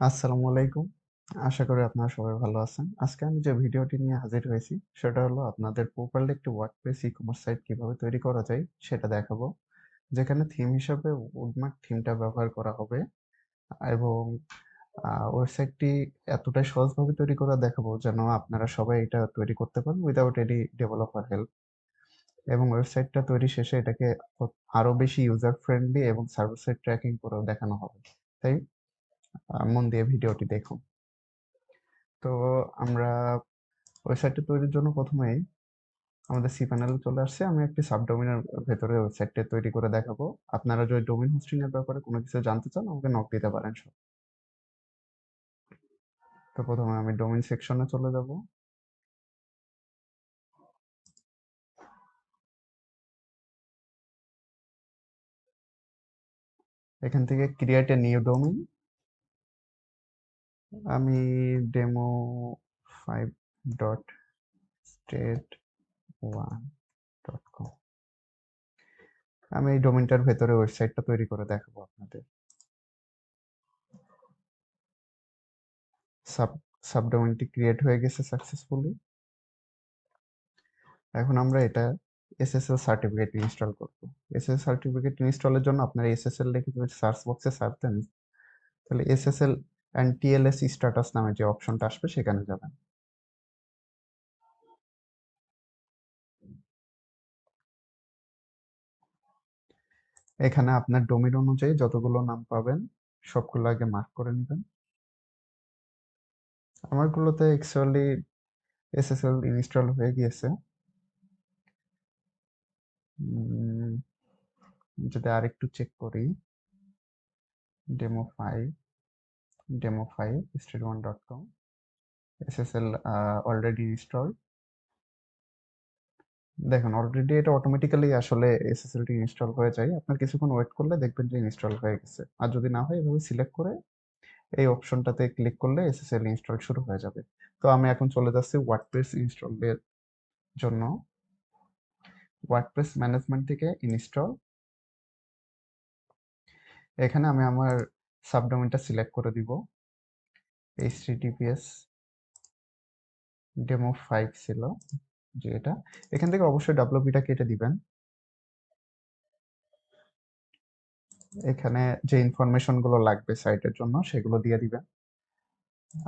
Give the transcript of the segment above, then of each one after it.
আসসালামু আলাইকুম। আশা করি আপনারা সবাই ভালো আছেন। আজকে আমি যে ভিডিওটি নিয়ে হাজির হয়েছি, সেটা হলো আপনাদের প্রপারলি একটি ওয়ার্ডপ্রেস ই-কমার্স সাইট কীভাবে তৈরি করা যায়, সেটা দেখাবো। যেখানে থিম হিসাবে উডমার্ক থিমটা ব্যবহার করা হবে এবং ওয়েবসাইটটি এতটাই সহজভাবে তৈরি করা দেখাবো যেন আপনারা সবাই এটা তৈরি করতে পারেন উইথআউট এনি ডেভেলপার হেল্প। এবং ওয়েবসাইটটা তৈরি শেষে এটাকে ও আরও বেশি ইউজার ফ্রেন্ডলি এবং সার্ভার সাইড ট্র্যাকিং করেও দেখানো হবে। তাই মন দিয়ে ভিডিওটি দেখুন। তো আমরা ওয়েবসাইটটা তৈরির জন্য ১ম এই আমাদের cPanel এ চলে আসছে আমি একটি সাবডোমেইনের ভেতরে ওয়েবসাইটটা তৈরি করে দেখাবো। আপনারা যদি ডোমিন হোস্টিং এর ব্যাপারে কোনো কিছু জানতে চান, আমাকে নক দিতে পারেন সব। তো প্রথমে আমি ডোমিন সেকশনে চলে যাব। এখান থেকে ক্রিয়েট এ নিউ ডোমেইন আমি demo5.state1.com আমি এই ডোমেইনটার ভেতরে ওয়েবসাইটটা তৈরি করে দেখাবো আপনাদের। সাব সাবডোমেইনটি ক্রিয়েট হয়ে গেছে সাকসেসফুলি। এখন আমরা এটা এসএসএল সার্টিফিকেট ইনস্টল করব। SSL সার্টিফিকেট ইনস্টলের জন্য আপনারা এসএসএল লিখে সার্চ বক্সে সার্চ দেন, তাহলে SSL অ্যান্ড TLS স্ট্যাটাস নামে যে অপশনটা আসবে, সেখানে যাবেন। এখানে আপনার ডোমেইন অনুযায়ী যতগুলো নাম পাবেন, সবগুলো আগে মার্ক করে নিবেন। আমারগুলোতে অ্যাকচুয়ালি SSL ইনস্টল হয়ে গিয়েছে। যদি আরেকটু চেক করি demo5 demo5 state1.com SSL uh already installed. দেখুন অলরেডি এটা অটোমেটিক্যালি আসলে SSL টি ইনস্টল হয়ে যায়। আপনার কিছুক্ষণ ওয়েট করলে দেখবেন যে ইনস্টল হয়ে গেছে। আর যদি না হয়, এভাবে সিলেক্ট করে এই অপশনটাতে ক্লিক করলে SSL ইনস্টল শুরু হয়ে যাবে। তো আমি এখন চলে যাচ্ছি ওয়ার্ডপ্রেস ইনস্টলের জন্য। ওয়ার্ডপ্রেস ম্যানেজমেন্ট থেকে ইনস্টল। এখানে আমি আমার সাবডোমেইনটা সিলেক্ট করে দিব। https demo5 ছিল যে এটা। এখান থেকে অবশ্যই WP টা কেটে দিবেন। এখানে যে ইনফরমেশনগুলো লাগবে সাইটের জন্য সেগুলো দিয়ে দিবেন।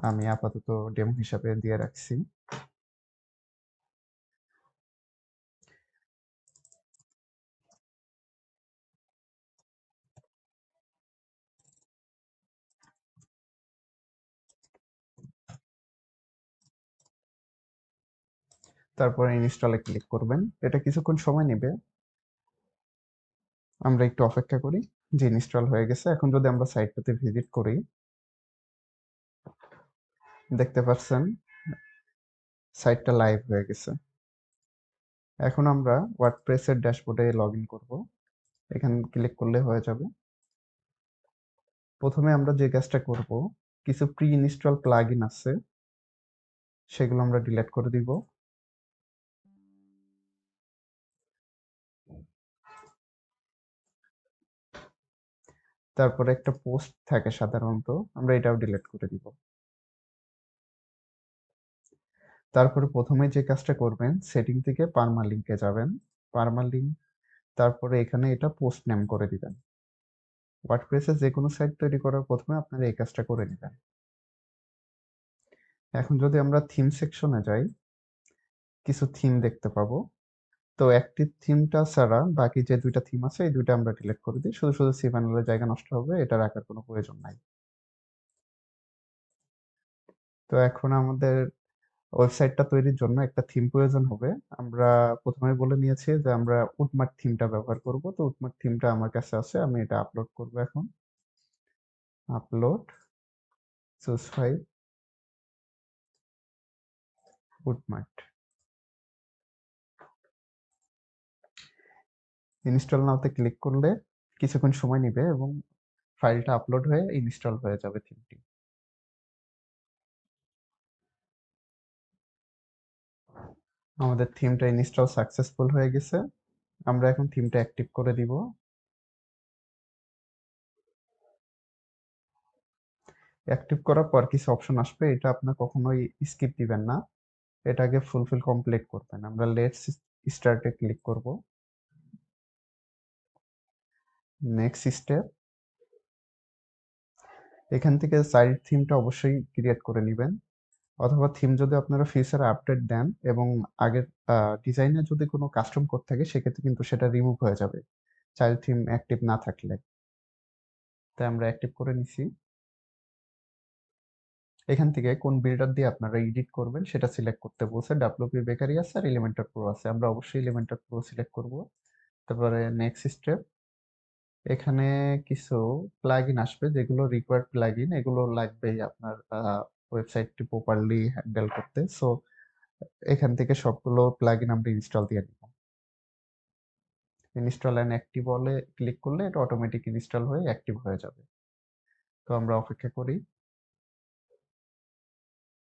আমি আপাতত ডেমো হিসাবে দিয়ে রাখছি। তারপরে ইনস্টলে ক্লিক করবেন। এটা কিছুক্ষণ সময় নেবে। আমরা একটু অপেক্ষা করি, যে ইনস্টল হয়ে গেছে। এখন যদি আমরা সাইটটাতে ভিজিট করি, দেখতে পাচ্ছেন সাইটটা লাইভ হয়ে গেছে। এখন আমরা ওয়ার্ডপ্রেসের ড্যাশবোর্ডে লগ ইন করব। এখানে ক্লিক করলে হয়ে যাবে। প্রথমে আমরা যে কাজটা করব, কিছু প্রি ইনস্টল প্লাগইন আছে, সেগুলো আমরা ডিলিট করে দিব। তারপরে একটা পোস্ট থাকে সাধারণত, আমরা এটাও ডিলিট করে দিব। তারপরে প্রথমে যে কাজটা করবেন সেটিং থেকে পারমালিংকে যাবেন। পারমালিংক তারপরে এখানে এটা পোস্ট নেম করে দিবেন। ওয়ার্ডপ্রেসে যেকোনো সাইট তৈরি করার প্রথমে আপনারা এই কাজটা করে নেবেন এখন যদি আমরা থিম সেকশনে যাই, কিছু থিম দেখতে পাবো। তো অ্যাক্টিভ থিমটা ছাড়া বাকি যে ২ টা থিম আছে এই দুইটা আমরা ডিলিট করে দিই। শুধু, শুধু cPanel এর জায়গা নষ্ট হবে। এটা রাখার কোনো প্রয়োজন নাই। তো এখন আমাদের ওয়েবসাইটটা তৈরির জন্য একটা থিম প্রয়োজন হবে। আমরা ১ম এই বলে নিয়েছি যে আমরা উডমার্ক থিমটা ব্যবহার করব। তো উডমার্ক থিমটা আমার কাছে আছে। আমি এটা আপলোড করব এখন। Upload choose file Woodmart. Install নাওতে click করলে কিছুক্ষণ সময় নিবে এবং ফাইলটা আপলোড হয়ে ইনস্টল হয়ে যাবে থিমটি। আমাদের থিমটা ইনস্টল সাকসেসফুল হয়ে গেছে। আমরা এখন থিমটা অ্যাক্টিভ করে দিব। অ্যাক্টিভ করার পর কিছু অপশন আসবে, এটা আপনার কখনোই স্কিপ দিবেন না এটা আগে ফুলফিল কমপ্লিট করবেন আমরা লেটস স্টার্টে ক্লিক করব নেক্সট স্টেপ এখান থেকে সাইড থিমটা অবশ্যই ক্রিয়েট করে নেবেন। অথবা থিম যদি আপনারা ফিউচারে আপডেট দেন এবং আগের ডিজাইনে যদি কোনো কাস্টম কোড থাকে, সেক্ষেত্রে কিন্তু সেটা রিমুভ হয়ে যাবে। চাইল্ড থিম অ্যাক্টিভ না থাকলে। তাই আমরা অ্যাক্টিভ করে নিছি। এখান থেকে কোন বিল্ডার দিয়ে আপনারা এডিট করবেন, সেটা সিলেক্ট করতে বলছে। ডাব্লিউপি বেকারি আছে আর এলিমেন্টার প্রো আছে। আমরা অবশ্যই এলিমেন্টার প্রো সিলেক্ট করব। তারপরে নেক্সট স্টেপ এখানে কিছু প্লাগইন আসবে, যেগুলো রিকোয়ার্ড প্লাগইন এগুলো লাগবেই আপনার ওয়েবসাইটটি প্রপারলি হ্যান্ডেল করতে। সো এখান থেকে সবগুলো প্লাগইন আমরা ইনস্টল দিয়ে দিব ইনস্টল অ্যান্ড অ্যাক্টিভ বলে ক্লিক করলে এটা অটোমেটিক ইনস্টল হয়ে অ্যাক্টিভ হয়ে যাবে। তো আমরা অপেক্ষা করি।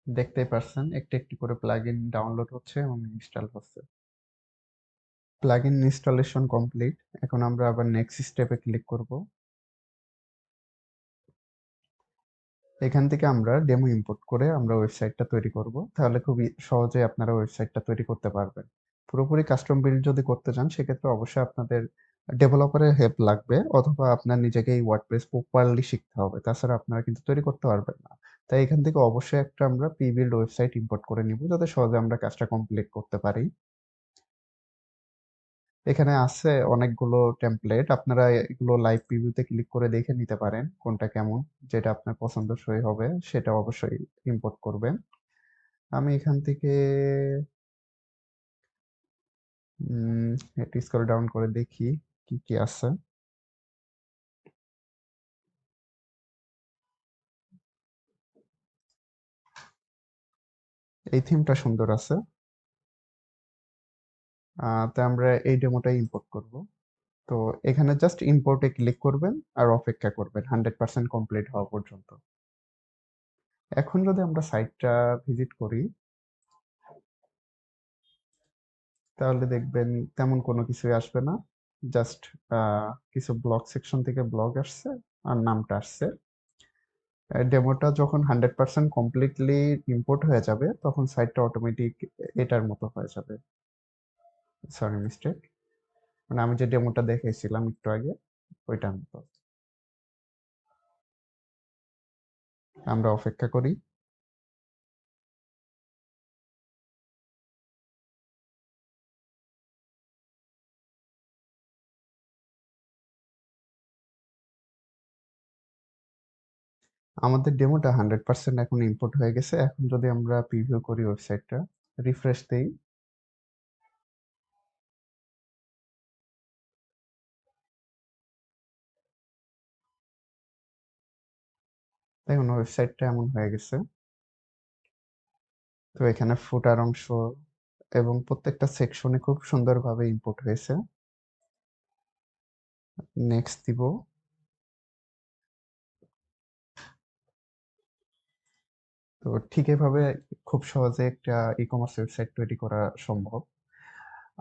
দেখতেই পারছেন, একটি একটি করে প্লাগইন ডাউনলোড হচ্ছে এবং ইনস্টল হচ্ছে। প্লাগইন ইনস্টলেশন কমপ্লিট এখন আমরা আবার নেক্সট স্টেপে ক্লিক করব। এখান থেকে আমরা ডেমো ইম্পোর্ট করে আমরা ওয়েবসাইটটা তৈরি করব। তাহলে খুবই সহজে আপনারা ওয়েবসাইটটা তৈরি করতে পারবেন। পুরোপুরি কাস্টম বিল্ড যদি করতে চান, সেক্ষেত্রে অবশ্যই আপনাদের ডেভেলপারের হেল্প লাগবে, অথবা আপনার নিজেকে এই ওয়ার্ডপ্রেস প্রপারলি শিখতে হবে। তাছাড়া আপনারা কিন্তু তৈরি করতে পারবেন না। তাই এখান থেকে অবশ্যই একটা আমরা পি বিল্ড ওয়েবসাইট ইম্পোর্ট করে নিব, যাতে সহজে আমরা কাজটা কমপ্লিট করতে পারি। এখানে আছে অনেকগুলো টেমপ্লেট আপনারা এগুলো লাইভ প্রিভিউতে ক্লিক করে দেখে নিতে পারেন কোনটা কেমন, যেটা আপনার পছন্দসই হবে, সেটা অবশ্যই ইম্পোর্ট করবেন। আমি এখান থেকে একটু স্ক্রল ডাউন করে দেখি কি কি আছে। এই থিমটা সুন্দর আছে। তো আমরা এই ডেমোটাই ইম্পোর্ট করব। তো এখানে জাস্ট ইম্পোর্টে ক্লিক করবেন আর অপেক্ষা করবেন হান্ড্রেড পার্সেন্ট কমপ্লিট হওয়া পর্যন্ত। এখন যদি আমরা সাইটটা ভিজিট করি, তাহলে দেখবেন তেমন কোনো কিছুই আসবে না। জাস্ট কিছু ব্লগ সেকশন থেকে ব্লগ আসছে আর নামটা আসছে। ডেমোটা যখন হান্ড্রেড পার্সেন্ট কমপ্লিটলি ইম্পোর্ট হয়ে যাবে, তখন সাইটটা অটোমেটিক এটার মতো হয়ে যাবে। সরি মিস্টেক মানে আমি যে ডেমোটা দেখেছিলাম একটু আগে ওইটার মতো আমরা অপেক্ষা করি। আমাদের ডেমোটা হান্ড্রেড পার্সেন্ট এখন ইম্পোর্ট হয়ে গেছে। এখন যদি আমরা প্রিভিউ করি ওয়েবসাইটটা রিফ্রেশ দেই। দেখুন ওয়েবসাইটটা এমন হয়ে গেছে। তো এখানে ফুটার অংশ এবং প্রত্যেকটা সেকশনে খুব সুন্দরভাবে ইম্পোর্ট হয়েছে। নেক্সট দিব। তো ঠিক এভাবে খুব সহজে একটা ই কমার্স ওয়েবসাইট তৈরি করা সম্ভব।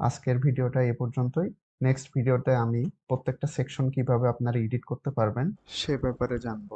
আজকের ভিডিওটা এ পর্যন্তই। নেক্সট ভিডিওতে আমি প্রত্যেকটা সেকশন কীভাবে আপনারা এডিট করতে পারবেন সে ব্যাপারে জানব।